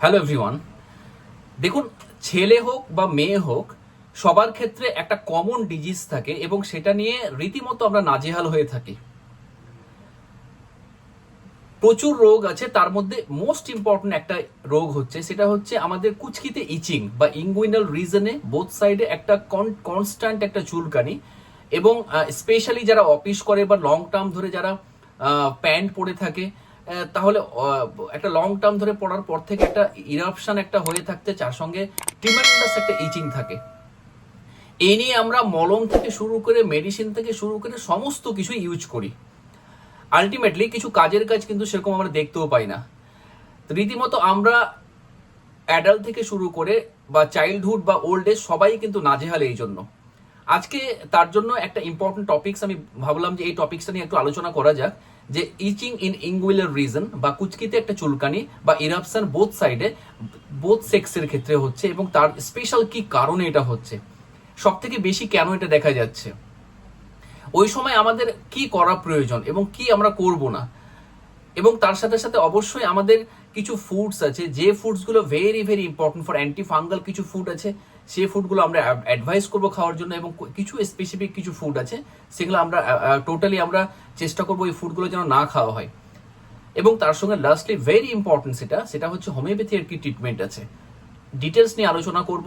Hello everyone দেখুন, ছেলে হোক বা মেয়ে হোক, সবার ক্ষেত্রে একটা কমন ডিজিজ থাকে এবং সেটা নিয়ে রীতিমতো আমরা নাজেহাল হয়ে থাকি। প্রচুর রোগ আছে, তার মধ্যে মোস্ট ইম্পর্টেন্ট একটা রোগ হচ্ছে, সেটা হচ্ছে আমাদের কুচকিতে ইচিং বা ইঙ্গুইনাল রিজনে বোথ সাইডে একটা কনস্ট্যান্ট একটা চুলকানি এবং স্পেশালি যারা অফিস করে বা লং টার্ম ধরে যারা প্যান্ট পরে থাকে তাহলে একটা লং টার্ম ধরে পড়ার পর থেকে একটা ইরাপশন একটা হয়ে থাকতে যার সঙ্গে ট্রিমেন্ডাস একটা ইচিং থাকে। এই নিয়ে আমরা মলম থেকে শুরু করে মেডিসিন থেকে শুরু করে সমস্ত কিছু ইউজ করি। আলটিমেটলি কিছু কাজের কাজ কিন্তু সেরকম আমরা দেখতেও পাই না। রীতিমতো আমরা অ্যাডাল্ট থেকে শুরু করে বা চাইল্ডহুড বা ওল্ড এজ সবাই কিন্তু নাজেহাল এই জন্য। আজকে তার জন্য একটা ইম্পর্টেন্ট টপিকস আমি ভাবলাম যে এই টপিকসটা নিয়ে একটু আলোচনা করা যাক। যে ইচিং ইন ইঙ্গুইলার রিজন বা কুচকিতে একটা চুলকানি বা ইরাপশন বোথ সাইডে বোথ সেক্সের ক্ষেত্রে হচ্ছে এবং তার স্পেশাল কি কারণে এটা হচ্ছে? সব থেকে বেশি কেন এটা দেখা যাচ্ছে? ওই সময় আমাদের কি করা প্রয়োজন এবং কি আমরা করব না? এবং তার সাথে সাথে অবশ্যই আমাদের কিছু ফুডস আছে, যে ফুডসগুলো very very important for anti fungal কিছু ফুড আছে সেই ফুডগুলো আমরা অ্যাডভাইস করব খাওয়ার জন্য এবং কিছু স্পেসিফিক কিছু ফুড আছে, সেগুলো আমরা টোটালি আমরা চেষ্টা করব ওই ফুডগুলো যেন না খাওয়া হয়। এবং তার সঙ্গে লাস্টলি ভেরি ইম্পর্টেন্ট সেটা সেটা হচ্ছে হোমিওপ্যাথি এর কি ট্রিটমেন্ট আছে। ডিটেলস নিয়ে আলোচনা করব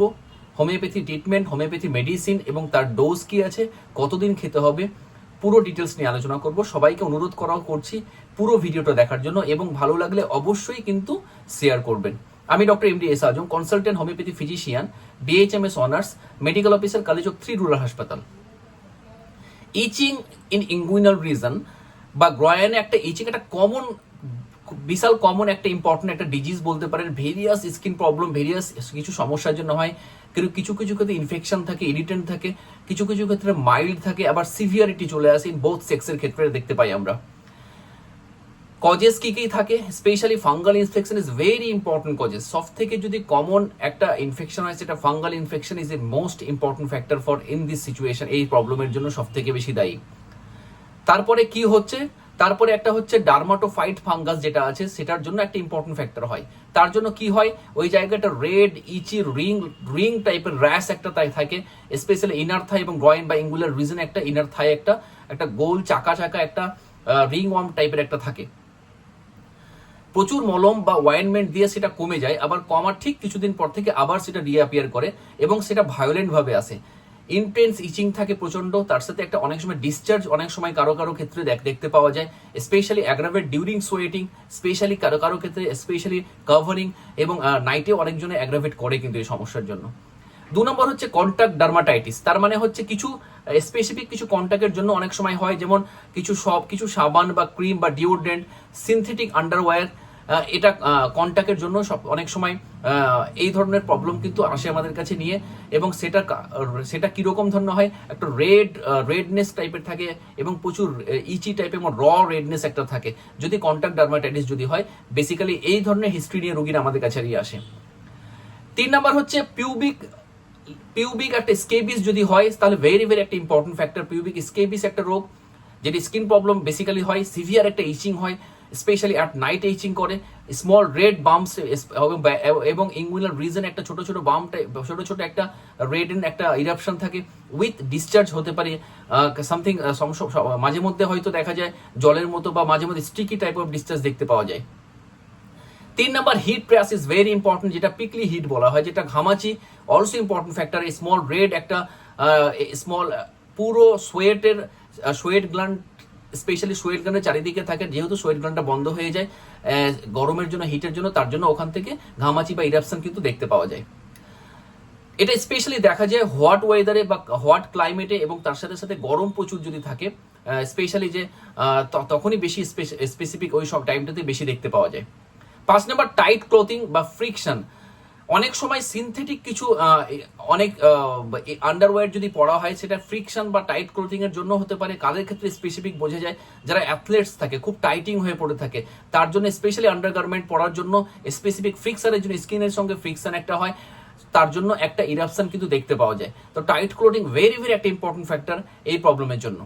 হোমিওপ্যাথি ট্রিটমেন্ট হোমিওপ্যাথি মেডিসিন এবং তার ডোজ কি আছে, কতদিন খেতে হবে, পুরো ডিটেলস নিয়ে আলোচনা করব। সবাইকে অনুরোধ করাও করছি পুরো ভিডিওটা দেখার জন্য এবং ভালো লাগলে অবশ্যই কিন্তু শেয়ার করবেন। আমি doctor M D S Azam consultant homeopathy physician BHMS honours medical officer Kalichak three rural হাসপাতাল ইচিং ইন ইঙ্গুইনাল রিজন বা গ্রয়ানে একটা ইচিং একটা কমন বিশাল কমন একটা ইম্পর্টেন্ট একটা ডিজিজ বলতে পারেন ভেরিয়াস স্কিন প্রবলেম ভেরিয়াস কিছু সমস্যার জন্য হয়, কিন্তু কিছু কিছু ক্ষেত্রে ইনফেকশন থাকে ইরিটেন্ট থাকে, কিছু কিছু ক্ষেত্রে মাইল্ড থাকে, আবার সিভিয়ারিটি চলে আসে বোথ সেক্সের ক্ষেত্রে দেখতে পাই আমরা। কজেস কি কি থাকে? Specially fungal infection is very important causes সব থেকে যদি কমন একটা ইনফেকশন হয়, সেটা fungal infection is a most important factor for in this situation এই প্রবলেমের জন্য সব থেকে বেশি দায়ী। তারপরে কি হচ্ছে? তারপরে একটা হচ্ছে ডার্মাটোফাইট ফাঙ্গাস যেটা আছে, সেটার জন্য একটা ইম্পর্টেন্ট ফ্যাক্টর হয়। তার জন্য কি হয়? ওই জায়গাটা রেড ইচি রিং রিং টাইপের র্যাশ একটা তাই থাকে স্পেশালি ইনার থাই এবং গ্রয়েন বা ইঙ্গুলার রিজন একটা ইনার থাই একটা একটা গোল চাকা চাকা একটা রিং ওয়ার্ম টাইপের একটা থাকে। প্রচুর মলম বা ওয়াইনমেন্ট দিয়ে সেটা কমে যায়, আবার কমার ঠিক কিছুদিন পর থেকে আবার সেটা রিঅ্যাপিয়ার করে এবং সেটা ভায়োলেন্ট ভাবে আসে। ইন্টেন্স ইচিং থাকে প্রচণ্ড তার সাথে একটা অনেক সময় ডিসচার্জ অনেক সময় কারও কারও ক্ষেত্রে দেখ- দেখতে পাওয়া যায় specially aggravate during sweating specially কারও কারও ক্ষেত্রে স্পেশালি কাভারিং এবং নাইটে অনেকজনে অ্যাগ্রাভেট করে কিন্তু এই সমস্যার জন্য। দু নম্বর হচ্ছে কন্ট্যাক্ট ডার্মাটাইটিস তার মানে হচ্ছে কিছু স্পেসিফিক কিছু কন্ট্যাক্টের জন্য অনেক সময় হয়, যেমন কিছু সব, কিছু সাবান বা ক্রিম বা ডিওড্রেন্ট সিনথেটিক আন্ডারওয়্যার এটা কন্ট্যাক্টের জন্য সব, অনেক সময় এই ধরনের প্রবলেম কিন্তু আসে আমাদের কাছে নিয়ে। এবং সেটা সেটা কীরকম ধরনের হয়? একটা রেড রেডনেস টাইপের থাকে এবং প্রচুর ইচি টাইপের এবং র রেডনেস একটা থাকে। যদি কন্ট্যাক্ট ডার্মাটাইটিস যদি হয় বেসিক্যালি এই ধরনের হিস্ট্রি নিয়ে রোগীরা আমাদের কাছে নিয়ে আসে। তিন নাম্বার হচ্ছে পিউবিক পিউবিক একটা স্কেবিস যদি হয়, তাহলে ভেরি ভেরি একটা ইম্পর্টেন্ট ফ্যাক্টর পিউবিক স্কেবিস একটা রোগ, যেটি স্কিন প্রবলেম বেসিক্যালি হয় সিভিয়ার একটা ইচিং হয় স্পেশালি অ্যাট নাইট ইচিং করে স্মল রেড বাম্পস এবং ইঙ্গুলার রিজন একটা ছোট ছোট বাম ছোট ছোট একটা রেড এন্ড একটা ইরাপশন থাকে উইথ ডিসচার্জ হতে পারে সামথিং মাঝে মধ্যে হয়তো দেখা যায়, জলের মতো বা মাঝে মধ্যে স্টিকি টাইপ অফ ডিসচার্জ দেখতে পাওয়া যায়। তিন number heat press is very important যেটা পিকলি হিট বলা হয়, যেটা ঘামাচি also important factor small red একটা স্মল পুরো সোয়েটের সোয়েট গ্ল্যান্ড স্পেশালি সোয়েট গ্ল্যান্ডের চারিদিকে থাকে, যেহেতু সোয়েট গ্ল্যান্ডটা বন্ধ হয়ে যায় গরমের জন্য হিটের জন্য, তার জন্য ওখান থেকে ঘামাচি বা ইরাপশন কিন্তু দেখতে পাওয়া যায়। এটা স্পেশালি দেখা যায় হোয়াট ওয়েদারে বা হোয়াট ক্লাইমেটে এবং তার সাথে সাথে গরম প্রচুর যদি থাকে স্পেশালি যে তখনই বেশি স্পেসিফিক ওই সব টাইমটাতে বেশি দেখতে পাওয়া যায়। পাঁচ নাম্বার টাইট ক্লোথিং বা ফ্রিকশন অনেক সময় সিনথেটিক কিছু অনেক আন্ডারওয়্যার যদি পড়া হয়, সেটা ফ্রিকশন বা টাইট ক্লোথিং এর জন্য হতে পারে। কাদের ক্ষেত্রে স্পেসিফিক বোঝা যায়, যারা অ্যাথলেটস থাকে, খুব টাইটিং হয়ে পড়ে থাকে, তার জন্য স্পেশালি আন্ডারগার্মেন্ট পড়ার জন্য স্পেসিফিক ফ্রিকশনের জন্য স্কিনের সঙ্গে ফ্রিকশন একটা হয়, তার জন্য একটা ইরাপশন কিন্তু দেখতে পাওয়া যায়। তো টাইট ক্লোথিং ভেরি ভেরি একটা ইম্পর্টেন্ট ফ্যাক্টর এই প্রবলেমের জন্য।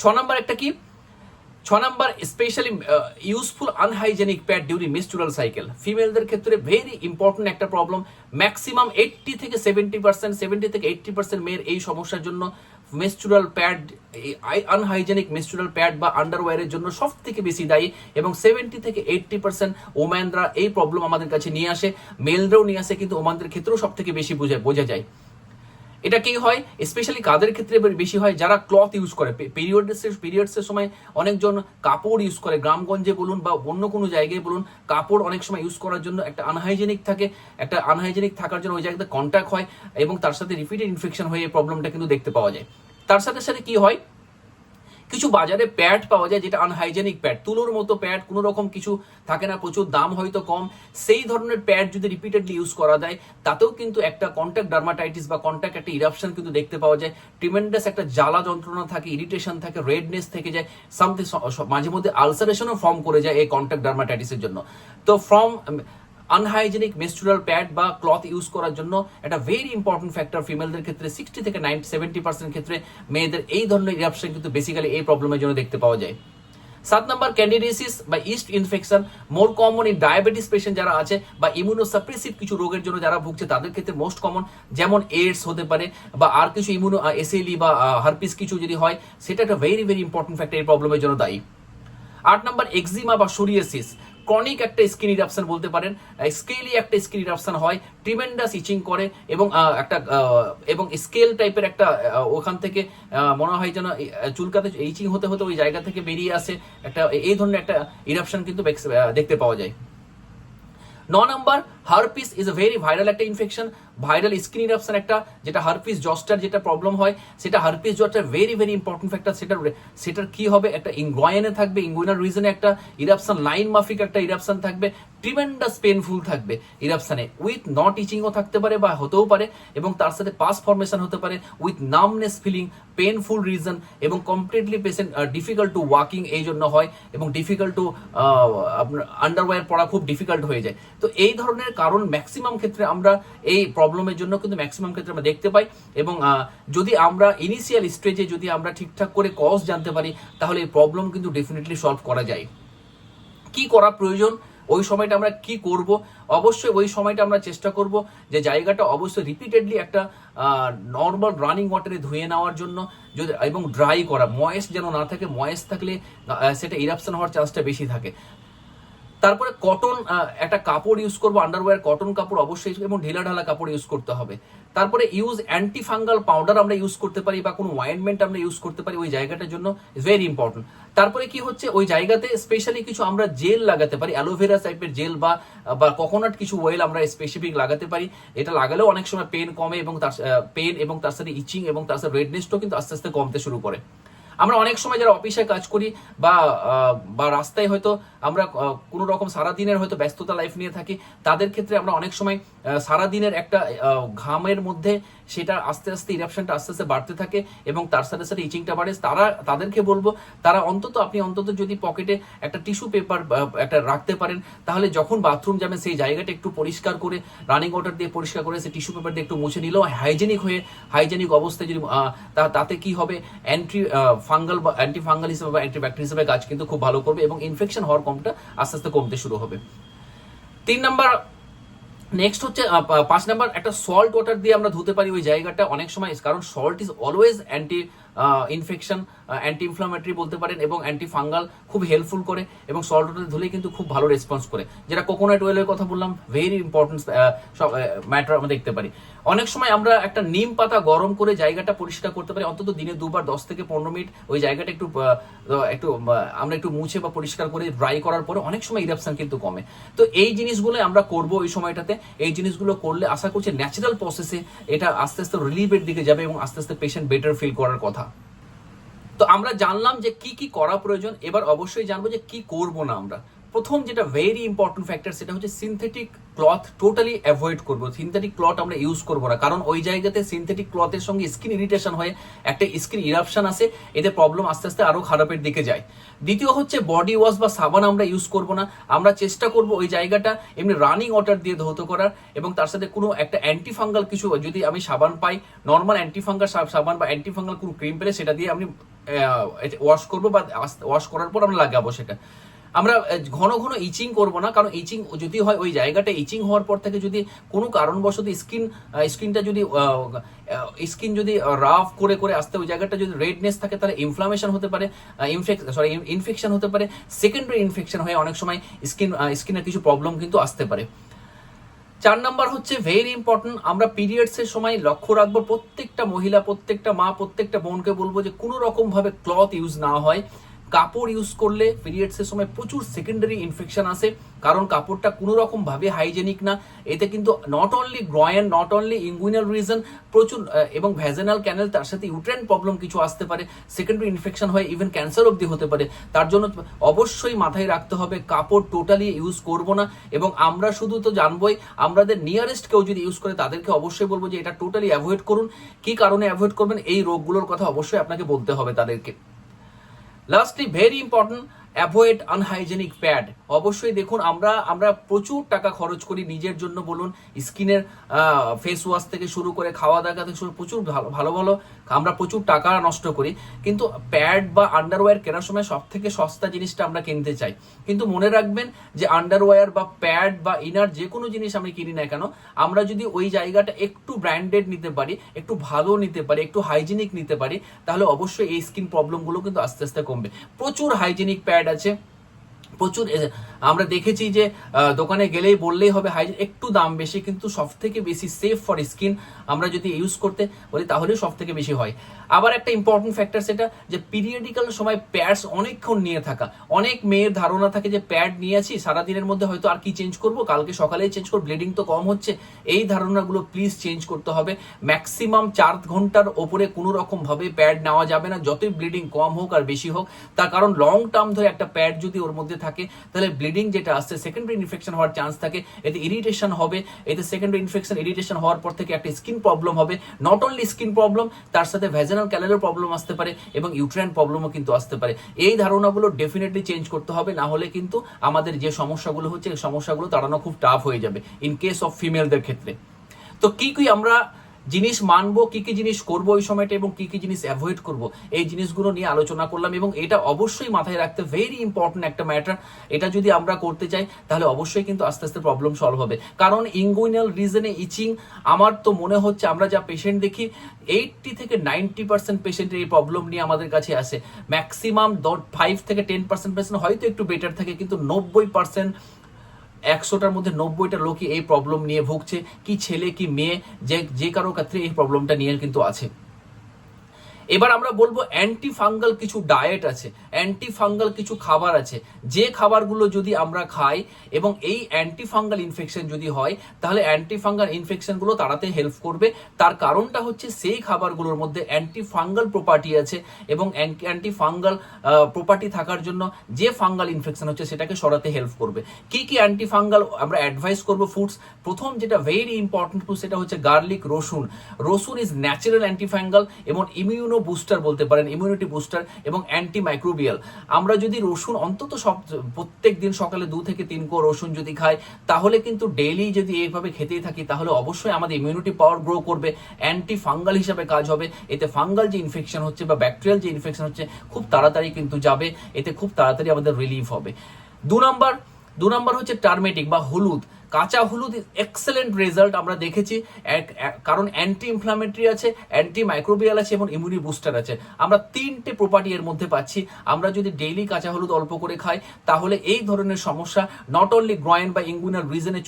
ছ নম্বর একটা কি? ছ number specially useful unhygienic pad during menstrual cycle ফিমেলদের ক্ষেত্রে ভেরি ইম্পর্টেন্ট একটা প্রবলেম ম্যাক্সিমাম এইট্টি থেকে সেভেন্টি পার্সেন্ট সেভেন্টি থেকে এইট্টি পার্সেন্ট মেয়ের এই সমস্যার জন্য menstrual pad unhygienic menstrual pad বা আন্ডারওয়্যারের জন্য সব থেকে বেশি দায়ী এবং সেভেন্টি থেকে এইট্টি পার্সেন্ট ওম্যানরা এই প্রবলেম আমাদের কাছে নিয়ে আসে। মেলরাও নিয়ে আসে, কিন্তু ওমানদের ক্ষেত্রেও সব থেকে বেশি বোঝা বোঝা যায়। এটা কি হয়? স্পেশালি কাদের ক্ষেত্রে বেশি হয়? যারা ক্লথ ইউজ করে। পিরিয়ডসের পিরিয়ডসের সময় অনেকজন কাপড় ইউজ করে। গ্রামগঞ্জে বলুন বা অন্য কোনো জায়গায় বলুন, কাপড় অনেক সময় ইউজ করার জন্য একটা আনহাইজেনিক থাকে। একটা আনহাইজেনিক থাকার জন্য ওই জায়গাতে কন্ট্যাক্ট হয় এবং তার সাথে রিপিটেড ইনফেকশন হয়ে এই প্রবলেমটা কিন্তু দেখতে পাওয়া যায়। তার সাথে সাথে কি হয়? কিছু বাজারে প্যাড পাওয়া যায় যেটা আনহাইজেনিক প্যাড তুলোর মতো প্যাড কোনো রকম কিছু থাকে না, প্রচুর দাম হয়তো কম। সেই ধরনের প্যাড যদি রিপিটেডলি ইউজ করা যায়, তাতেও কিন্তু একটা কন্ট্যাক্ট ডার্মাটাইটিস বা কন্ট্যাক্ট একটা ইরাপশন কিন্তু দেখতে পাওয়া যায়। ট্রিমেন্ডাস একটা জ্বালা যন্ত্রণা থাকে ইরিটেশন থাকে রেডনেস থেকে যায় সামথিং মাঝে মধ্যে আলসারেশনও ফর্ম করে যায় এই কন্ট্যাক্ট ডার্মাটাইটিসের জন্য। তো ফ্রম আনহাইজেনিক মেস্টুরাল প্যাড বা ক্লথ ইউজ করার জন্য একটা ভেরি ইম্পর্টেন্ট ফ্যাক্টর ফিমেলদের ক্ষেত্রে সিক্সটি থেকে নাইনটি সেভেন্টি পার্সেন্ট ক্ষেত্রে মেয়েদের এই ধরনের ইরাপশন কিন্তু বেসিক্যালি এই প্রবলেমের জন্য দেখতে পাওয়া যায়। সাত নাম্বার ক্যান্ডিডিসিস বা yeast infection more common in diabetes patient যারা আছে বা ইমিউনোসাপ্রেসিভ কিছু রোগের জন্য যারা ভুগছে, তাদের ক্ষেত্রে মোস্ট কমন যেমন এইডস হতে পারে বা আর কিছু ইমিউনো এসএলই বা হারপিস কিছু যদি হয়, সেটা একটা ভেরি ভেরি ইম্পর্টেন্ট ফ্যাক্টর এই প্রবলেমের জন্য দায়ী। আট নাম্বার এক্সিমা বা সোরিয়াসিস ক্রনিক একটা স্কিন ইরাপশন বলতে পারেন স্কেলি একটা স্কিন ইরাপশন হয় ট্রিমেন্ডাস ইচিং করে এবং একটা এবং স্কেল টাইপের একটা ওখান থেকে মনে হয় যেন চুলকাতে ইচিং হতে হতে ওই জায়গা থেকে বেরিয়ে আসে, একটা এই ধরনের একটা ইরাপশন কিন্তু দেখতে পাওয়া যায়। ন number herpes is a very viral একটা ইনফেকশন ভাইরাল স্কিন ইরাপশন একটা, যেটা হারপিস জস্টার যেটা প্রবলেম হয়, সেটা herpes zoster very very important factor সেটা সেটার কি হবে? একটা ইনগয়েনে থাকবে ইনগোইনাল রিজনে একটা ইরাপশন লাইন মাফিক একটা ইরাপশন থাকবে ট্রিমেন্ডাস পেনফুল থাকবে ইরাপশনে উইথ নট ইচিংও থাকতে পারে বা হতেও পারে, এবং তার সাথে পাস ফরমেশন হতে পারে with numbness feeling painful region এবং completely patient difficult to walking এই জন্য হয়, এবং ডিফিকাল্ট টু আপনার আন্ডারওয়্যার পড়া খুব ডিফিকাল্ট হয়ে যায়। তো এই ধরনের কারণ ম্যাক্সিমাম ক্ষেত্রে আমরা এই প্রবলেমের জন্য কিন্তু ম্যাক্সিমাম ক্ষেত্রে আমরা দেখতে পাই এবং যদি আমরা ইনিশিয়াল স্টেজে যদি আমরা ঠিকঠাক করে কজ জানতে পারি, তাহলে এই প্রবলেম কিন্তু ডেফিনেটলি সলভ করা যায়। কি করা প্রয়োজন? ওই সময়টা আমরা কি করব? অবশ্যই ওই সময়টা আমরা চেষ্টা করব যে জায়গাটা অবশ্যই রিপিটেডলি একটা নর্মাল রানিং ওয়াটারে ধুয়ে নেওয়ার জন্য, যদি, এবং ড্রাই করা। ময়েস যেন না থাকে ময়েস থাকলে সেটা ইরাপশন হওয়ার চান্সটা বেশি থাকে। তারপরে কটন একটা কাপড় ইউজ করব আন্ডারওয়্যার কটন কাপড় অবশ্যই এবং ঢিলা ঢালা কাপড় ইউজ করতে হবে। তারপরে ইউজ অ্যান্টি ফাঙ্গাল পাউডার আমরা ইউজ করতে পারি বা কোনো ওয়াইনমেন্ট আমরা ইউজ করতে পারি ওই জায়গাটার জন্য ভেরি ইম্পর্টেন্ট তারপরে কি হচ্ছে, ওই জায়গাতে স্পেশালি কিছু আমরা জেল লাগাতে পারি অ্যালোভেরা টাইপের জেল বা বা কোকোনাট কিছু ওয়েল আমরা স্পেসিফিক লাগাতে পারি। এটা লাগালেও অনেক সময় পেন কমে এবং তার পেন এবং তার সাথে ইচিং এবং তার সাথে রেডনেসটাও কিন্তু আস্তে আস্তে কমতে শুরু করে। আমরা অনেক সময় যারা অফিসে কাজ করি বা বা রাস্তায় হয়তো আমরা কোনো রকম সারাদিনের হয়তো ব্যস্ততা লাইফ নিয়ে থাকি, তাদের ক্ষেত্রে আমরা অনেক সময় সারাদিনের একটা ঘামের মধ্যে সেটা আস্তে আস্তে ইরাপশনটা আস্তে আস্তে বাড়তে থাকে এবং তার সাথে সাথে ইচিংটা বাড়ে। তারা, তাদেরকে বলব, তারা অন্তত, আপনি অন্তত যদি পকেটে একটা টিস্যু পেপার একটা রাখতে পারেন, তাহলে যখন বাথরুম যাবেন সেই জায়গাটা একটু পরিষ্কার করে রানিং ওয়াটার দিয়ে পরিষ্কার করে সেই টিস্যু পেপার দিয়ে একটু মুছে নিলেও হাইজেনিক হয়ে হাইজেনিক অবস্থায় যদি তাতে কি হবে? অ্যান্টি ফাঙ্গাল বা অ্যান্টি ফাঙ্গাল হিসেবে বা অ্যান্টি ব্যাকটেরিয়া হিসেবে গাছ কিন্তু খুব ভালো করবে এবং ইনফেকশন হওয়ার কমটা, আস্তে আস্তে কমতে শুরু হবে। তিন নাম্বার নেক্সট হচ্ছে পাঁচ নাম্বার, একটা সল্ট ওয়াটার দিয়ে আমরা ধুতে পারি ওই জায়গাটা অনেক সময়, কারণ salt is always anti infection anti inflammatory বলতে পারেন এবং অ্যান্টি ফাঙ্গাল খুব হেল্পফুল করে এবং সল্ট ওয়াটার ধুলে কিন্তু খুব ভালো রেসপন্স করে। যেটা কোকোনাট অয়েলের কথা বললাম ভেরি ইম্পর্টেন্ট সব ম্যাটার আমরা দেখতে পারি। অনেক সময় আমরা একটা নিম পাতা গরম করে জায়গাটা পরিষ্কার করতে পারি, অন্তত দিনে দুবার, দশ থেকে পনেরো মিনিট ওই জায়গাটা একটু একটু আমরা একটু মুছে বা পরিষ্কার করে ড্রাই করার পরে অনেক সময় ইরাপশন কিন্তু কমে। তো এই জিনিসগুলো আমরা করব ওই সময়টাতে। এই জিনিসগুলো করলে আশা করছি ন্যাচারাল প্রসেসে এটা আস্তে আস্তে রিলিভের দিকে যাবে এবং আস্তে আস্তে পেশেন্ট বেটার ফিল করার কথা। তো আমরা জানলাম যে কি কি করা প্রয়োজন, এবার অবশ্যই জানব যে কি করব না আমরা। প্রথম যেটা ভেরি ইম্পর্টেন্ট ফ্যাক্টর সেটা হচ্ছে সিনথেটিক ক্লথ টোটালি অ্যাভয়েড করব। সিনথেটিক ক্লথ আমরা ইউজ করব না। কারণ ওই জায়গাতে সিনথেটিক ক্লথের সঙ্গে স্কিন ইরিটেশন হয়ে, একটা স্কিন ইরাপশন আসে, এতে প্রবলেম আস্তে আস্তে আরও খারাপের দিকে যায়। দ্বিতীয় হচ্ছে বডি ওয়াশ বা সাবান আমরা ইউজ করব না। আমরা চেষ্টা করব ওই জায়গাটা এমনি রানিং ওয়াটার দিয়ে ধৌত করার এবং তার সাথে কোনো একটা অ্যান্টি ফাঙ্গাল কিছু, যদি আমি সাবান পাই নর্মাল অ্যান্টি ফাঙ্গাল সাবান বা অ্যান্টি ফাঙ্গাল কোনো ক্রিম পেলে সেটা দিয়ে আমি ওয়াশ করব বা ওয়াশ করার পর আমরা লাগাবো সেটা। আমরা ঘন ঘন ইচিং করব না, কারণ ইচিং যদি হয় ওই জায়গাটা ইচিং হওয়ার পর থেকে যদি কোনো কারণবশত স্কিন স্কিনটা যদি স্কিন যদি রাফ করে করে আসতে, ওই জায়গাটা যদি রেডনেস থাকে, তাহলে ইনফ্লামেশন হতে পারে সরি ইনফেকশন হতে পারে সেকেন্ডারি ইনফেকশন হয়ে অনেক সময় স্কিন স্কিনের কিছু প্রবলেম কিন্তু আসতে পারে। চার নাম্বার হচ্ছে ভেরি ইম্পর্টেন্ট আমরা পিরিয়ডস এর সময় লক্ষ্য রাখব, প্রত্যেকটা মহিলা, প্রত্যেকটা মা, প্রত্যেকটা বোনকে বলব যে কোনো রকম ভাবে ক্লথ ইউজ না হয়। কাপড় ইউজ করলে পিরিয়ডস এর সময় প্রচুর সেকেন্ডারি ইনফেকশন আসে। কারণ কাপড়টা কোনো রকম ভাবে হাইজেনিক না। এতে কিন্তু not only groin not only inguinal region প্রচুর এবং ভ্যাজেনাল ক্যানেল তার সাথে ইউট্রেন প্রবলেম কিছু আসতে পারে। সেকেন্ডারি ইনফেকশন হয় ইভেন ক্যান্সার অবধি হতে পারে। তার জন্য অবশ্যই মাথায় রাখতে হবে, কাপড় টোটালি ইউজ করব না। এবং আমরা শুধু তো জানবোই, আমাদের নিয়ারেস্ট কেউ যদি ইউজ করে, তাদেরকে অবশ্যই বলব যে এটা টোটালি অ্যাভয়েড করুন। কি কারণে অ্যাভয়েড করবেন? এই রোগগুলোর কথা অবশ্যই আপনাকে বলতে হবে তাদেরকে। Lastly very important avoid unhygienic pad অবশ্যই দেখুন, আমরা আমরা প্রচুর টাকা খরচ করি নিজের জন্য বলুন স্কিনের ফেস ওয়াশ থেকে শুরু করে খাওয়া দাওয়া থেকে শুরু, প্রচুর ভালো ভালো ভালো, আমরা প্রচুর টাকা নষ্ট করি। কিন্তু প্যাড বা আন্ডারওয়্যার কেনার সময় সব থেকে সস্তা জিনিসটা আমরা কিনতে চাই। কিন্তু মনে রাখবেন যে আন্ডারওয়্যার বা প্যাড বা ইনার যে কোনো জিনিস আমি কিনি না কেন, আমরা যদি ওই জায়গাটা একটু ব্র্যান্ডেড নিতে পারি, একটু ভালো নিতে পারি, একটু হাইজিনিক নিতে পারি, তাহলে অবশ্যই এই স্কিন প্রবলেমগুলো কিন্তু আস্তে আস্তে কমবে। প্রচুর হাইজিনিক প্যাড আছে। প্রচুর আমরা দেখেছি যে দোকানে গেলেই বললেই হবে হাইজিন একটু দাম বেশি, কিন্তু সব থেকে বেশি সেফ ফর স্কিন আমরা যদি ইউজ করতে বলি তাহলে সব থেকে বেশি হয়। আবার একটা ইম্পর্টেন্ট ফ্যাক্টর সেটা যে পিরিয়ডিক্যাল সময় প্যাডস অনেকক্ষণ নিয়ে থাকা। অনেক মেয়ের ধারণা থাকে যে প্যাড নিয়েছি সারাদিনের মধ্যে হয়তো আর কি চেঞ্জ করব? কালকে সকালেই চেঞ্জ করব। ব্লিডিং তো কম হচ্ছে। এই ধারণাগুলো প্লিজ চেঞ্জ করতে হবে। ম্যাক্সিমাম চার ঘণ্টার ওপরে কোনো রকম ভাবে প্যাড নেওয়া যাবে না। যতই ব্লিডিং কম হোক আর বেশি হোক, তার কারণ লং টার্ম ধরে একটা প্যাড যদি ওর মধ্যে থাকে, তাহলে ব্লিডিং যেটা আসছে সেকেন্ডারি ইনফেকশন হওয়ার চান্স থাকে। এতে ইরিটেশন হবে। এতে সেকেন্ডারি ইনফেকশন ইরিটেশন হওয়ার পর থেকে একটা স্কিন প্রবলেম হবে। নট অনলি স্কিন প্রবলেম তার সাথে ভ্যাজেনাল ক্যালের প্রবলেম আসতে পারে এবং ইউট্রেন প্রবলেমও কিন্তু আসতে পারে। এই ধারণাগুলো ডেফিনেটলি চেঞ্জ করতে হবে, না হলে কিন্তু আমাদের যে সমস্যাগুলো হচ্ছে, এই সমস্যাগুলো তাড়ানো খুব টাফ হয়ে যাবে ইন কেস অফ ফিমেলদের ক্ষেত্রে। তো কি কি আমরা জিনিস মানবো, কি কি জিনিস করব ওই সময়টা এবং কি কি জিনিস অ্যাভয়েড করব, এই জিনিসগুলো নিয়ে আলোচনা করলাম এবং এটা অবশ্যই মাথায় রাখতে ভেরি ইম্পর্টেন্ট একটা ম্যাটার এটা যদি আমরা করতে চাই, তাহলে অবশ্যই কিন্তু আস্তে আস্তে প্রবলেম সলভ হবে। কারণ ইঙ্গুইনাল রিজনে ইচিং আমার তো মনে হচ্ছে আমরা যা পেশেন্ট দেখি এইটটি থেকে নাইনটি পার্সেন্ট পেশেন্টের এই প্রবলেম নিয়ে আমাদের কাছে আসে। ম্যাক্সিমাম ফাইভ থেকে টেন পার্সেন্ট পেশেন্ট হয়তো একটু বেটার থাকে, কিন্তু নব্বই পার্সেন্ট একশোটার মধ্যে নব্বইটা লোকই এই প্রবলেম নিয়ে ভুগছে। কি ছেলে, কি মেয়ে, যে যে কারও ক্ষেত্রে এই প্রবলেমটা নিয়ে কিন্তু আছে। এবার আমরা বলব অ্যান্টি ফাঙ্গাল কিছু ডায়েট আছে অ্যান্টি ফাঙ্গাল কিছু খাবার আছে। যে খাবারগুলো যদি আমরা খাই এবং এই অ্যান্টি ফাঙ্গাল ইনফেকশন যদি হয়, তাহলে অ্যান্টি ফাঙ্গাল ইনফেকশনগুলো তাড়াতে হেল্প করবে। তার কারণটা হচ্ছে সেই খাবারগুলোর মধ্যে অ্যান্টি ফাঙ্গাল প্রপার্টি আছে এবং অ্যান্টি ফাঙ্গাল প্রপার্টি থাকার জন্য যে ফাঙ্গাল ইনফেকশন হচ্ছে সেটাকে সরাতে হেল্প করবে। কি কি অ্যান্টি ফাঙ্গাল আমরা অ্যাডভাইস করব ফুডস প্রথম যেটা ভেরি ইম্পর্টেন্ট সেটা হচ্ছে গার্লিক রসুন। রসুন ইজ ন্যাচারাল অ্যান্টিফ্যাঙ্গাল এবং ইমিউনো বুস্টার বলতে পারেন ইমিউনিটি বুস্টার এবং অ্যান্টি মাইক্রোবিয়াল আমরা যদি রসুন, অন্তত সব, প্রত্যেক দিন সকালে দু থেকে তিন কো রসুন যদি খাই, তাহলে কিন্তু ডেইলি যদি এইভাবে খেতেই থাকি, তাহলে অবশ্যই আমাদের ইমিউনিটি পাওয়ার গ্রো করবে অ্যান্টি ফাঙ্গাল হিসাবে কাজ হবে। এতে ফাঙ্গাল যে ইনফেকশন হচ্ছে বা ব্যাকটেরিয়াল যে ইনফেকশন হচ্ছে, খুব তাড়াতাড়ি কিন্তু যাবে, এতে খুব তাড়াতাড়ি আমাদের রিলিফ হবে। দু নম্বর দু নম্বর হচ্ছে টার্মেটিক বা হলুদ। কাঁচা হলুদ এক্সেলেন্ট রেজাল্ট আমরা দেখেছি। কারণ অ্যান্টি ইনফ্লামেটরি আছে অ্যান্টি মাইক্রোবিয়াল আছে এবং ইমিউনি বুস্টার আছে। আমরা তিনটে প্রপার্টি এর মধ্যে পাচ্ছি। আমরা যদি ডেইলি কাঁচা হলুদ অল্প করে খাই, তাহলে এই ধরনের সমস্যা নট অনলি গ্রয়েন বা ইঙ্গুনার রিজনে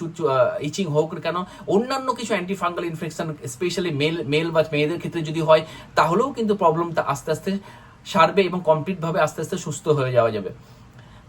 ইচিং হোক কেন, অন্যান্য কিছু anti fungal infection specially male male বা মেয়েদের ক্ষেত্রে যদি হয়, তাহলেও কিন্তু প্রবলেমটা আস্তে আস্তে সারবে এবং কমপ্লিটভাবে আস্তে আস্তে সুস্থ হয়ে যাওয়া যাবে।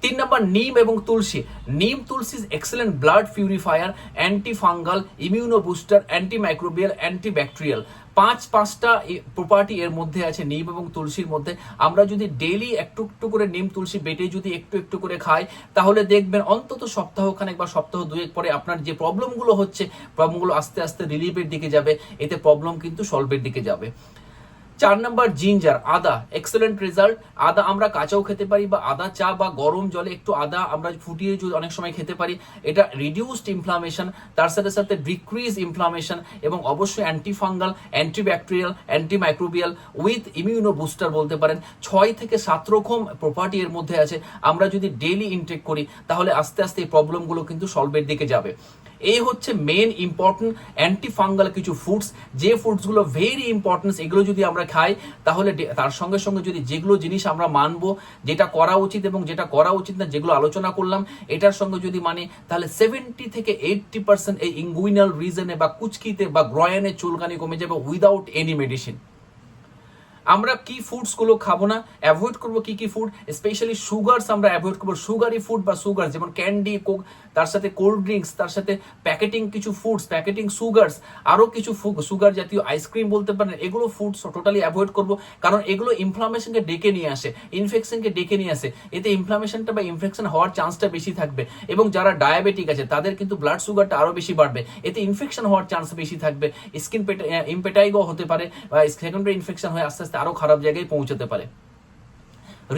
তিন নম্বর নিম এবং তুলসী। Neem, tulsi is excellent blood purifier anti fungal immuno booster anti microbial anti bacterial পাঁচ, পাঁচটা প্রপার্টি এর মধ্যে আছে নিম এবং তুলসীর মধ্যে। আমরা যদি ডেইলি একটু একটু করে নিম, তুলসী বেটে যদি একটু একটু করে খাই, তাহলে দেখবেন অন্তত সপ্তাহখানেক বা সপ্তাহ দুয়েক পরে আপনার যে প্রবলেমগুলো হচ্ছে প্রবলেমগুলো আস্তে আস্তে রিলিফের দিকে যাবে, এতে প্রবলেম কিন্তু সলভের দিকে যাবে। চার নাম্বার জিঞ্জার, আদা এক্সেলেন্ট রেজাল্ট আদা আমরা কাঁচাও খেতে পারি বা আদা চা বা গরম জলে একটু আদা আমরা ফুটিয়ে অনেক সময় খেতে পারি, এটা রিডিউসড ইনফ্লামেশন তার সাথে সাথে ডিক্রিজ ইনফ্লামেশন এবং অবশ্যই anti fungal anti bacterial anti microbial with immuno booster বলতে পারেন। ছয় থেকে সাত রকম প্রপার্টি এর মধ্যে আছে। আমরা যদি ডেইলি ইনটেক করি, তাহলে আস্তে আস্তে এই প্রবলেমগুলো কিন্তু সলভের দিকে যাবে। এই হচ্ছে মেন ইম্পর্টেন্ট অ্যান্টি ফাঙ্গাল কিছু ফুডস যে ফুডসগুলো ভেরি ইম্পর্টেন্স এগুলো যদি আমরা খাই, তাহলে তার সঙ্গে সঙ্গে যদি যেগুলো জিনিস আমরা মানবো, যেটা করা উচিত এবং যেটা করা উচিত না, যেগুলো আলোচনা করলাম, এটার সঙ্গে যদি মানি, তাহলে সেভেন্টি থেকে এইটটি পার্সেন্ট এই ইঙ্গুইনাল রিজনে বা কুচকিতে বা গ্রয়ানে চুলকানি কমে যাবে উইদাউট এনি মেডিসিন আমরা কি ফুডসগুলো খাব না? অ্যাভয়েড করব কি কি ফুড স্পেশালি সুগারস আমরা অ্যাভয়েড করব। সুগারি ফুড বা সুগার যেমন ক্যান্ডি কোক তার সাথে কোল্ড ড্রিঙ্কস তার সাথে প্যাকেটিং কিছু ফুডস প্যাকেটিং সুগারস আরও কিছু সুগার জাতীয় আইসক্রিম বলতে পারেন, এগুলো ফুডস টোটালি অ্যাভয়েড করব। কারণ এগুলো ইনফ্লামেশনকে ডেকে নিয়ে আসে ইনফেকশনকে ডেকে নিয়ে আসে। এতে ইনফ্লামেশনটা বা ইনফেকশন হওয়ার চান্সটা বেশি থাকবে। এবং যারা ডায়াবেটিক আছে, তাদের কিন্তু ব্লাড সুগারটা আরও বেশি বাড়বে। এতে ইনফেকশন হওয়ার চান্স বেশি থাকবে। স্কিন ইম্পেটাইগো হতে পারে বা সেকেন্ডারি ইনফেকশন হয়ে, আস্তে আস্তে আরও খারাপ জায়গায় পৌঁছতে পারে।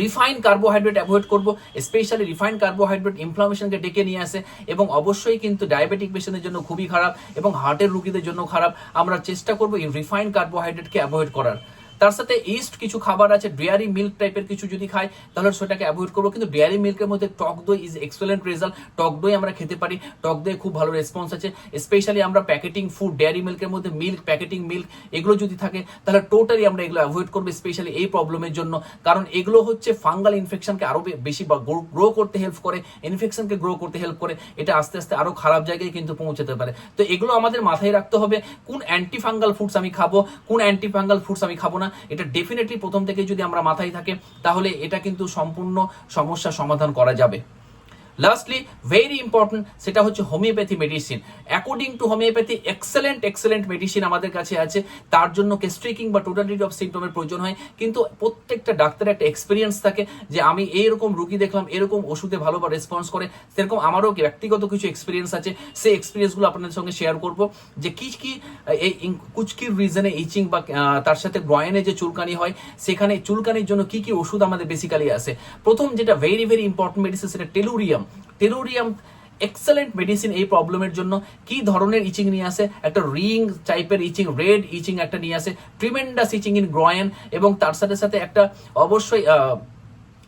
রিফাইন কার্বোহাইড্রেট অ্যাভয়েড করব স্পেশালি রিফাইন কার্বোহাইড্রেট ইনফ্লামেশনকে ডেকে নিয়ে আসে এবং অবশ্যই কিন্তু ডায়াবেটিক পেশেন্টের জন্য খুবই খারাপ এবং হার্টের রুগীদের জন্য খারাপ। আমরা চেষ্টা করব এই রিফাইন কার্বোহাইড্রেটকে অ্যাভয়েড করার। তার সাথে ইস্ট কিছু খাবার আছে ডেয়ারি মিল্ক টাইপের কিছু যদি খাই তাহলে সেটাকে অ্যাভয়েড করব। কিন্তু ডেয়ারি মিল্কের মধ্যে টক দই ইজ এক্সেলেন্ট রেজাল্ট টক দই আমরা খেতে পারি, টক দই খুব ভালো রেসপন্স আছে। স্পেশালি আমরা প্যাকেটিং ফুড ডেয়ারি মিল্কের মধ্যে মিল্ক প্যাকেটিং মিল্ক এগুলো যদি থাকে, তাহলে টোটালি আমরা এগুলো অ্যাভয়েড করব স্পেশালি এই প্রবলেমের জন্য। কারণ এগুলো হচ্ছে ফাঙ্গাল ইনফেকশনকে আরও বেশি গ্রো করতে হেল্প করে ইনফেকশনকে গ্রো করতে হেল্প করে। এটা আস্তে আস্তে আরও খারাপ জায়গায় কিন্তু পৌঁছাতে পারে। তো এগুলো আমাদের মাথায় রাখতে হবে, কোন অ্যান্টি ফাঙ্গাল ফুডস আমি খাব, কোন অ্যান্টি ফাঙ্গাল ফুডস আমি খাব না। এটা ডেফিনেটলি প্রথম থেকে যদি আমরা মাথায় থাকে, তাহলে এটা কিন্তু সম্পূর্ণ সমস্যা সমাধান করা যাবে। লাস্টলি ভেরি ইম্পর্টেন্ট সেটা হচ্ছে homeopathy medicine according to homeopathy excellent excellent medicine আমাদের কাছে আছে। তার জন্য কেস্ট্রিকিং বা টোটালিটি অফ সিমটমের প্রয়োজন হয়। কিন্তু প্রত্যেকটা ডাক্তারের একটা এক্সপিরিয়েন্স থাকে যে আমি এইরকম রুগী দেখলাম, এরকম ওষুধে ভালো বা রেসপন্স করে, সেরকম আমারও ব্যক্তিগত কিছু এক্সপিরিয়েন্স আছে? সেই এক্সপিরিয়েন্সগুলো আপনাদের সঙ্গে শেয়ার করব। যে কি কি, এই কুচকির রিজনে ইচিং বা তার সাথে গ্রয়েনে যে চুলকানি হয়, সেখানে চুলকানির জন্য কি কি ওষুধ আমাদের বেসিক্যালি আসে? প্রথম যেটা ভেরি ভেরি ইম্পর্টেন্ট মেডিসিন সেটা টেলুরিয়াম টেলুরিয়াম এক্সেলেন্ট মেডিসিন এই প্রবলেমের জন্য কি ধরনের ইচিং নিয়ে আসে? একটা রিং টাইপের ইচিং রেড ইচিং একটা নিয়ে আসে ট্রিমেন্ডাস ইচিং ইন গ্রয়েন এবং তার সাথে সাথে একটা অবশ্যই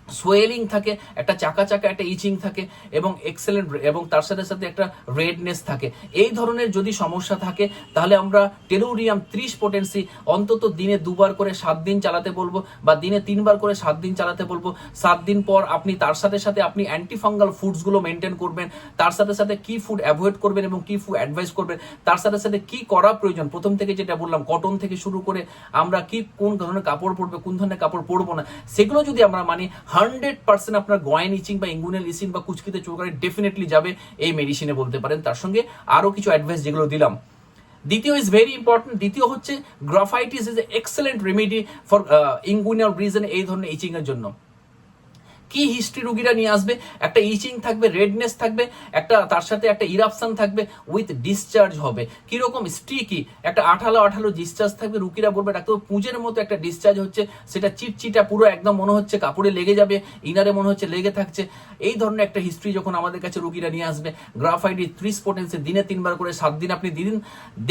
সোয়েলিং থাকে, একটা চাকা চাকা, একটা ইচিং থাকে, এবং এক্সেলেন্ট এবং তার সাথে সাথে একটা রেডনেস থাকে। এই ধরনের যদি সমস্যা থাকে, তাহলে আমরা টেলুরিয়াম ত্রিশ পোটেন্সি অন্তত দিনে দুবার করে সাত দিন চালাতে বলব, বা দিনে তিনবার করে সাত দিন চালাতে বলব। সাত দিন পর আপনি, তার সাথে সাথে আপনি অ্যান্টিফাঙ্গাল ফুডসগুলো মেনটেন করবেন, তার সাথে সাথে কি ফুড অ্যাভয়েড করবেন এবং কি ফুড অ্যাডভাইস করবেন, তার সাথে সাথে কি করা প্রয়োজন। প্রথম থেকে যেটা বললাম কটন থেকে শুরু করে আমরা কি কোন ধরনের কাপড় পরবে, কোন ধরনের কাপড় পরবো না, সেগুলো যদি আমরা মানি হান্ড্রেড পার্সেন্ট আপনার গয়েন ইচিং বা ইঙ্গুনেল ইচিং বা কুচকিতে চোখে ডেফিনেটলি যাবে এই মেডিসিনে বলতে পারেন। তার সঙ্গে আরও কিছু অ্যাডভাইস যেগুলো দিলাম। দ্বিতীয় ইজ ভেরি ইম্পর্টেন্ট দ্বিতীয় হচ্ছে graphites is excellent remedy for inguinal region এই ধরনের ইচিংয়ের জন্য। কি হিস্ট্রি রুগীরা নিয়ে আসবে? একটা ইচিং থাকবে রেডনেস থাকবে, একটা তার সাথে একটা ইরাপশন থাকবে উইথ ডিসচার্জ হবে। কীরকম স্টিকি একটা আঠালো আঠালো ডিসচার্জ থাকবে, রুগীরা বলবে ডাক্তার পুঁজের মতো একটা ডিসচার্জ হচ্ছে, সেটা চিটচিটা পুরো একদম মনে হচ্ছে, কাপড়ে লেগে যাবে ইনারে মনে হচ্ছে লেগে থাকছে। এই ধরনের একটা হিস্ট্রি যখন আমাদের কাছে রুগীরা নিয়ে আসবে গ্রাফাইডি ত্রিশ পোটেন্সি দিনে তিনবার করে সাত দিন আপনি দিন,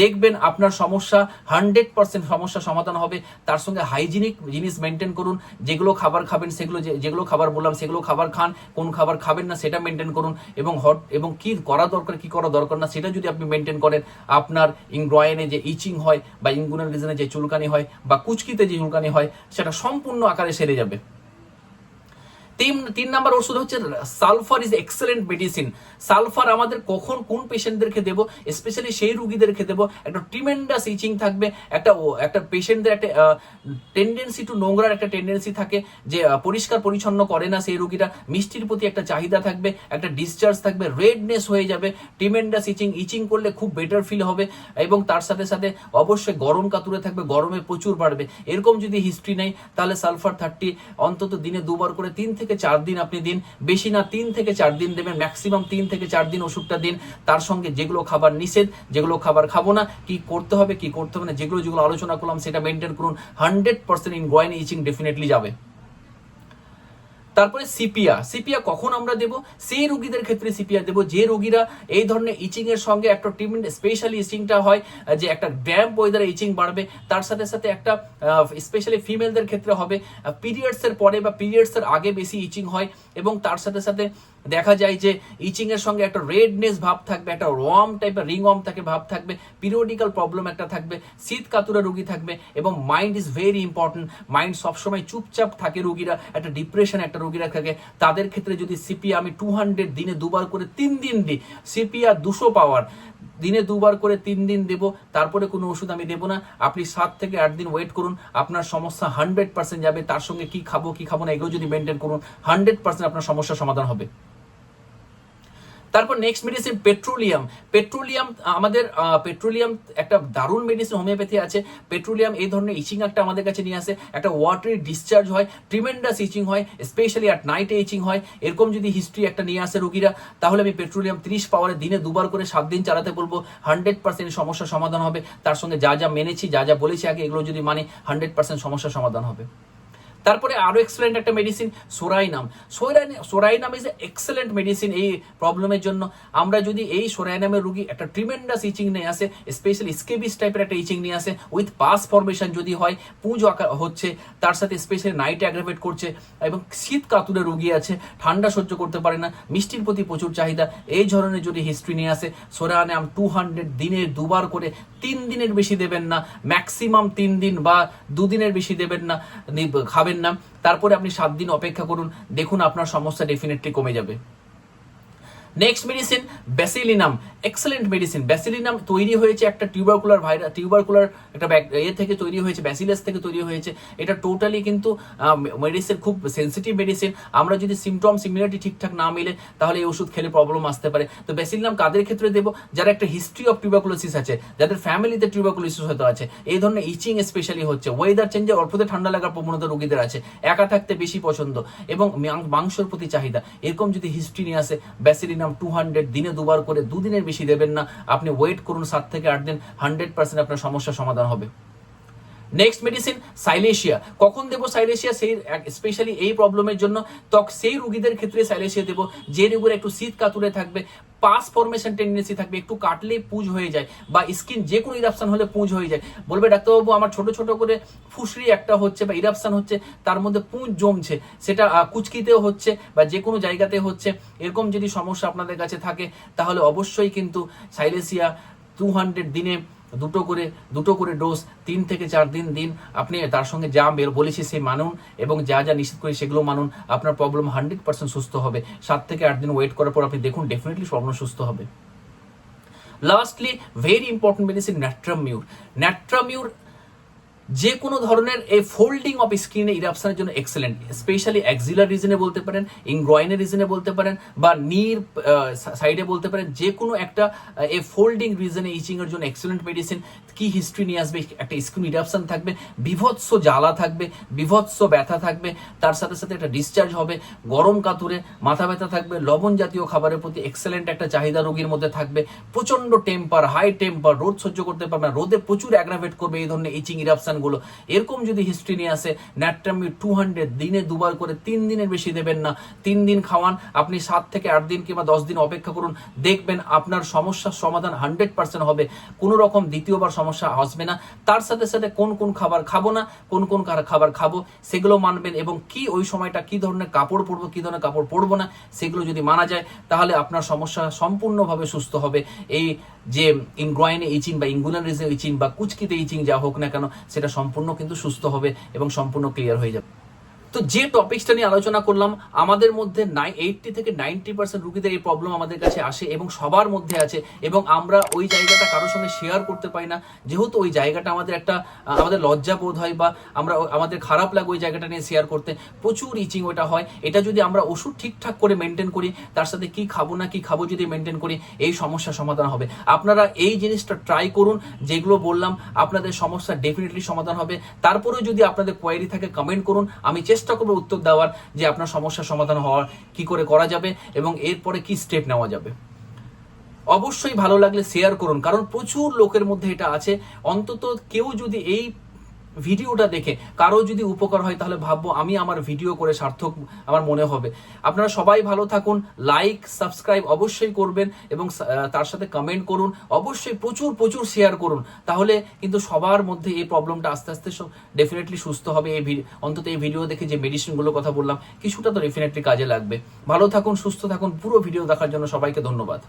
দেখবেন আপনার সমস্যা হান্ড্রেড পার্সেন্ট সমস্যা সমাধান হবে। তার সঙ্গে হাইজিনিক জিনিস মেনটেন করুন, যেগুলো খাবার খাবেন, সেগুলো যেগুলো খাবার বললাম সেগুলো খাবার খান, কোন খাবার খাবেন না সেটা মেনটেন করুন এবং হট, এবং কি করা দরকার, কি করা দরকার না সেটা যদি আপনি মেনটেন করেন, আপনার ইংগ্রয়েনে যে ইচিং হয় বা ইঙ্গুনাল রিজনে যে চুলকানি হয় বা কুচকিতে যে চুলকানি হয়, সেটা সম্পূর্ণ আকারে সেরে যাবে। তিন তিন নাম্বার ওষুধ হচ্ছে sulphur is excellent medicine. Sulphur আমাদের কখন কোন পেশেন্টদেরকে দেবো স্পেশালি সেই রুগীদেরকে দেবো, একটা ট্রিমেন্ডাস ইচিং থাকবে, একটা একটা পেশেন্টদের একটা টেন্ডেন্সি টু নোংরার একটা টেন্ডেন্সি থাকে যে পরিষ্কার পরিচ্ছন্ন করে না সেই রুগীরা, মিষ্টির প্রতি একটা চাহিদা থাকবে, একটা ডিসচার্জ থাকবে রেডনেস হয়ে যাবে ট্রিমেন্ডাস ইচিং ইচিং করলে খুব বেটার ফিল হবে এবং তার সাথে সাথে অবশ্যই গরম কাতুরে থাকবে, গরমে প্রচুর বাড়বে। এরকম যদি হিস্ট্রি নেই, তাহলে সালফার থার্টি অন্তত দিনে দুবার করে, তিন থেকে চার দিন আপনি দিন, বেশি না তিন থেকে চার দিন দেবেন ম্যাক্সিমাম তিন থেকে চার দিন ওষুধটা দিন। তার সঙ্গে যেগুলো খাবার নিষেধ, যেগুলো খাবার খাব না, কি করতে হবে, কি করতে হবে না, যেগুলো যেগুলো আলোচনা করলাম, সেটা মেনটেন করুন। Hundred percent in groin itching definitely যাবে। তারপরে সিপিয়া সিপিয়া কখন আমরা দেব? সেই রোগীদের ক্ষেত্রে সিপিয়া দেব। যে রোগীরা এই ধরনের ইচিং এর সঙ্গে একটা ট্রিটমেন্ট স্পেশালি ইচিংটা হয়, যে একটা ড্যাম্প ওয়েদারে ইচিং বাড়বে, তার সাথে সাথে একটা স্পেশালি ফিমেলদের ক্ষেত্রে হবে পিরিয়ডসের পরে বা পিরিয়ডসের আগে বেশি ইচিং হয় এবং তার সাথে সাথে দেখা যায় যে ইচিং এর সঙ্গে একটা রেডনেস ভাব থাকবে, একটা ওয়ার্ম টাইপের রিং ওয়ার্ম থাকে, ভাব থাকবে পিরিয়ডিক্যাল প্রবলেম একটা থাকবে, শীত কাতুরা রোগী থাকবে এবং mind is very important mind সবসময় চুপচাপ থাকে রোগীরা, একটা ডিপ্রেশন একটা রোগীরা থাকে। তাদের ক্ষেত্রে যদি সিপিয়া আমি টু হান্ড্রেড দিনে দুবার করে তিন দিন দিই সিপিয়া দুশো পাওয়ার, দিনে দুবার করে তিন দিন দেব, তারপরে কোনো ওষুধ আমি দেবো না। আপনি সাত থেকে আট দিন ওয়েট করুন, আপনার সমস্যা হান্ড্রেড পার্সেন্ট যাবে, তার সঙ্গে কি খাব কি খাব না, এগুলো যদি মেনটেন করুন হান্ড্রেড পার্সেন্ট আপনার সমস্যার সমাধান হবে। তারপর নেক্সট মেডিসিন পেট্রোলিয়াম পেট্রোলিয়াম আমাদের পেট্রোলিয়াম একটা দারুণ মেডিসিন হোমিওপ্যাথি আছে। পেট্রোলিয়াম এই ধরনের ইচিং একটা আমাদের কাছে নিয়ে আসে। একটা ওয়াটারি ডিসচার্জ হয় ট্রিমেন্ডাস ইচিং হয় স্পেশালি অ্যাট নাইটে ইচিং হয়। এরকম যদি হিস্ট্রি একটা নিয়ে আসে রোগীরা, তাহলে আমি পেট্রোলিয়াম ত্রিশ পাওয়ারে দিনে দুবার করে সাত দিন চালাতে বলব। হান্ড্রেড পার্সেন্ট সমস্যার সমাধান হবে। তার সঙ্গে যা যা মেনেছি, যা যা বলেছি আগে, এগুলো যদি মানে হান্ড্রেড পার্সেন্ট সমস্যার সমাধান হবে। তারপরে আরও এক্সেলেন্ট একটা medicine psorinum. Psorin psorinum is excellent medicine এই প্রবলেমের জন্য। আমরা যদি এই সোরাইনামের রুগী একটা ট্রিমেন্ডাস ইচিং নিয়ে আসে স্পেশালি স্কেবিস টাইপের একটা ইচিং নিয়ে আসে উইথ পাস ফরমেশন যদি হয়, পুঁজ হচ্ছে, তার সাথে স্পেশালি নাইট অ্যাগ্রাভেট করছে, এবং শীত কাতুরে রুগী আছে, ঠান্ডা সহ্য করতে পারে না, মিষ্টির প্রতি প্রচুর চাহিদা, এই ধরনের যদি হিস্ট্রি নিয়ে আসে সোরানাম টু হান্ড্রেড দিনের দুবার করে তিন দিনের বেশি দেবেন না ম্যাক্সিমাম তিন দিন বা দুদিনের বেশি দেবেন না খাবেন না। তারপরে আপনি সাত দিন অপেক্ষা করুন। দেখুন আপনার সমস্যা ডেফিনেটলি কমে যাবে। Next medicine bacillinum excellent medicine bacillinum তৈরি হয়েছে একটা টিউবারকুলার ভাইরাস টিউবারকুলার একটা এ থেকে তৈরি হয়েছে ব্যাসিলাস থেকে তৈরি হয়েছে। এটা টোটালি কিন্তু মেডিসিন খুব সেন্সিটিভ মেডিসিন আমরা যদি সিমটমস ইমিউনিটি ঠিকঠাক না মিলে, তাহলে এই ওষুধ খেলে প্রবলেম আসতে পারে। তো ব্যাসিলিনাম কাদের ক্ষেত্রে দেবো? যারা একটা হিস্ট্রি অফ টিউবারকুলোসিস আছে, যাদের ফ্যামিলিতে টিউবারকুলোসিস হয়তো আছে, এই ধরনের ইচিং স্পেশালি হচ্ছে। ওয়েদার চেঞ্জে অল্পতে ঠান্ডা লাগার প্রবণতা রোগীদের আছে। একা থাকতে বেশি পছন্দ। এবং মাংসর প্রতি চাহিদা। এরকম যদি হিস্ট্রি নিয়ে আসে ব্যাসিলিনাম টু হান্ড্রেড দিনে দুবার করে দুদিনের বেশি দেবেন না। আপনি ওয়েট করুন সাত থেকে আট দিন হান্ড্রেড পার্সেন্ট আপনার সমস্যার সমাধান হবে। নেক্সট মেডিসিন সাইলেশিয়া কখন দেবো সাইলেশিয়া সেই স্পেশালি এই প্রবলেমের জন্য। ত্বক সেই রুগীদের ক্ষেত্রে সাইলেশিয়া দেবো যে রোগীরা একটু শীত কাতুরে থাকবে পাস ফরমেশন টেন্ডেন্সি থাকবে, একটু কাটলেই পুঁজ হয়ে যায়, বা স্কিন যে কোনো ইরাপশন হলে পুঁজ হয়ে যায়। বলবে ডাক্তারবাবু, আমার ছোট ছোট করে ফুসরি একটা হচ্ছে, বা ইরাপশন হচ্ছে, তার মধ্যে পুঁজ জমছে, সেটা কুচকিতেও হচ্ছে, বা যে কোনো জায়গাতে হচ্ছে। এরকম যদি সমস্যা আপনাদের কাছে থাকে, তাহলে অবশ্যই কিন্তু সাইলেসিয়া টু হান্ড্রেড দিনে দুটো করে দুটো করে ডোজ তিন থেকে চার দিন দিন আপনি তার সঙ্গে যা বের বলেছি সেই মানুন এবং যা যা নিশ্চিত করি সেগুলো মানুন, আপনার প্রবলেম হান্ড্রেড পার্সেন্ট সুস্থ হবে। সাত থেকে আট দিন ওয়েট করার পর আপনি দেখুন ডেফিনেটলি প্রবলেম সুস্থ হবে। Lastly very important medicine natrum mur natrum mur যে কোনো ধরনের এই ফোল্ডিং অফ স্কিনে ইরাপশনের জন্য এক্সেলেন্ট স্পেশালি অ্যাক্সিলার রিজনে বলতে পারেন ইনগ্রয়েনের রিজনে বলতে পারেন, বা নির সাইডে বলতে পারেন যে কোনো একটা এই ফোল্ডিং রিজনে ইচিং এর জন্য এক্সেলেন্ট মেডিসিন কি হিস্ট্রি নিয়ে আসবে, একটা স্কিন ইরাপশন থাকবে, বিভৎস জ্বালা থাকবে, বিভৎস ব্যথা থাকবে, তার সাথে সাথে একটা ডিসচার্জ হবে, গরম কাতুরে, মাথা ব্যথা থাকবে, লবণ জাতীয় খাবারের প্রতি এক্সেলেন্ট একটা চাহিদা রোগীর মধ্যে থাকবে প্রচণ্ড টেম্পার হাই টেম্পার রোদ সহ্য করতে পারবে না, রোদে প্রচুর অ্যাগ্রাভেট করবে এই ধরনের ইচিং ইরাপশন গুলো এরকম যদি হিস্ট্রি নিয়ে আসে ন্যাট্রামি টু হান্ড্রেড দিনে দুবার করে তিন দিনের বেশি দেবেন না। তিন দিন খাওয়ান, আপনি সাত থেকে আট দিন কিংবা দশ দিন অপেক্ষা করুন, দেখবেন আপনার সমস্যার সমাধান হান্ড্রেড পার্সেন্ট হবে। কোনো রকম দ্বিতীয়বার সমস্যা আসবে না। তার সাথে সাথে কোন কোন খাবার খাব না, কোন কোন খাবার খাব, সেগুলো মানবেন এবং কি ওই সময়টা কি ধরনের কাপড় পরবো, কি ধরনের কাপড় পরবো না, সেগুলো যদি মানা যায়, তাহলে আপনার সমস্যা সম্পূর্ণভাবে সুস্থ হবে। এই যে ইনগ্রয়েনে ইচিং বা ইঙ্গুলারিজে ইচিং বা কুচকিতে ইচিং যা হোক না কেন, সেটা সম্পূর্ণ কিন্তু সুস্থ হবে এবং সম্পূর্ণ ক্লিয়ার হয়ে যাবে। তো যে টপিকসটা নিয়ে আলোচনা করলাম, আমাদের মধ্যে নাই এইটটি থেকে নাইনটি পার্সেন্ট রুগীদের এই প্রবলেম আমাদের কাছে আসে এবং সবার মধ্যে আছে এবং আমরা ওই জায়গাটা কারোর সঙ্গে শেয়ার করতে পারি না। যেহেতু ওই জায়গাটা আমাদের একটা, আমাদের লজ্জা বোধ হয় বা আমরা আমাদের খারাপ লাগে ওই জায়গাটা নিয়ে শেয়ার করতে, প্রচুর ইচিং ওটা হয়। এটা যদি আমরা ওষুধ ঠিকঠাক করে মেনটেন করি, তার সাথে কি খাব না কি খাব যদি মেনটেন করি, এই সমস্যার সমাধান হবে। আপনারা এই জিনিসটা ট্রাই করুন, যেগুলো বললাম, আপনাদের সমস্যা ডেফিনেটলি সমাধান হবে। তারপরেও যদি আপনাদের কোয়ারি থাকে কমেন্ট করুন। আমি চেষ্টা করব উত্তর দেওয়ার যে আপনার সমস্যার সমাধান হওয়ার কি করে করা যাবে এবং এরপরে কি স্টেপ নেওয়া যাবে। অবশ্যই ভালো লাগলে শেয়ার করুন, কারণ প্রচুর লোকের মধ্যে এটা আছে। অন্তত কেউ যদি এই ভিডিওটা দেখে। কারও যদি উপকার হয় তাহলে ভাববো আমি আমার ভিডিও করে সার্থক আমার মনে হবে। আপনারা সবাই ভালো থাকুন লাইক সাবস্ক্রাইব অবশ্যই করবেন এবং তার সাথে কমেন্ট করুন, অবশ্যই প্রচুর প্রচুর শেয়ার করুন। তাহলে কিন্তু সবার মধ্যে এই প্রবলেমটা আস্তে আস্তে সব ডেফিনেটলি সুস্থ হবে। এই অন্তত এই ভিডিও দেখে যে মেডিসিনগুলোর কথা বললাম, কিছুটা তো ডেফিনেটলি কাজে লাগবে। ভালো থাকুন, সুস্থ থাকুন, পুরো ভিডিও দেখার জন্য সবাইকে ধন্যবাদ।